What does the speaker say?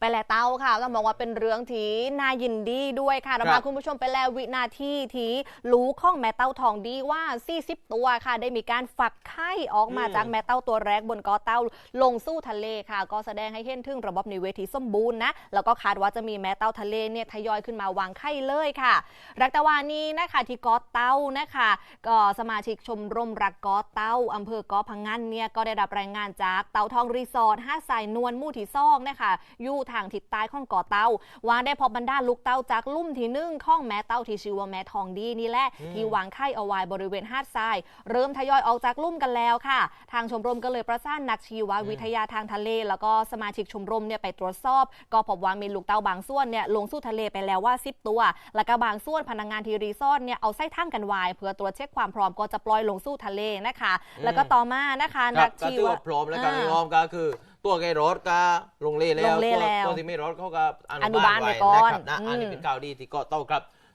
ไปแลเต้าค่ะต้องบอกว่าเป็นเรื่องที่น่ายินดีด้วยค่ะเราครัพาบคุณผู้ชมไปแล้ววินาทีที่รู้ข้องแม่เต้าทองดีว่า 40 ตัวค่ะ ได้มีการฝักไข่ออกมาจากแม่เต้าตัวแรกบนเกอเต้าลงสู่ทะเลค่ะ ก็แสดงให้เห็นถึงระบบนิเวศที่สมบูรณ์นะแล้วก็คาดว่าจะมีแม่เต้าทะเลเนี่ยทยอยขึ้นมาวางไข่เลยค่ะ รักตะวานี้นะคะที่เกอเต้านะคะ ก็สมาชิกชมรมรักเกอเต้าอำเภอเกอพังงันเนี่ยก็ได้รับรายงานจากเต่าทองรีสอร์ทห้าสายนวลหมู่ที่ซอกนะคะอยู่ทางทิศใต้ของเกอเต้าว่าได้พบบรรดาลูกเต้าจากลุ่มที่หนึ่งข้องแม่เต้าที่ชื่อว่าแม่ทองดีนี่แหละอืมที่วางไข่เอาไว้บริเวณหาดทราย เริ่มทยอยออกจากลุ่มกันแล้วค่ะ ทางชมรมก็เลยประสานนักชีววิทยาทางทะเล แล้วก็สมาชิกชมรมเนี่ยไปตรวจสอบ ก็พบว่ามีลูกเต้าบางส่วนเนี่ยลงสู่ทะเลไปแล้วว่า 10 ตัว แล้วก็บางส่วนพนักงานที่รีสอร์ทเนี่ยเอาไส้ทั้งกันไว้เพื่อตรวจเช็คความพร้อมก็จะปล่อยลงสู่ทะเลนะคะ แล้วก็ต่อมานะคะคนัรับกก็ชีถือวว่าพร้อมแล้วกันอ่าพี่อ้อมก็คือ ตัวแกรถก็ลงเล่แล้วลงเล่ตัวแล้ว ตัวที่ไม่รถเขาก็ออนุนุบาบาลลไว้ไว้ก่อนนะครับนะอันนี้อืมเป็นข่าวดีที่เกาะเต้าครับ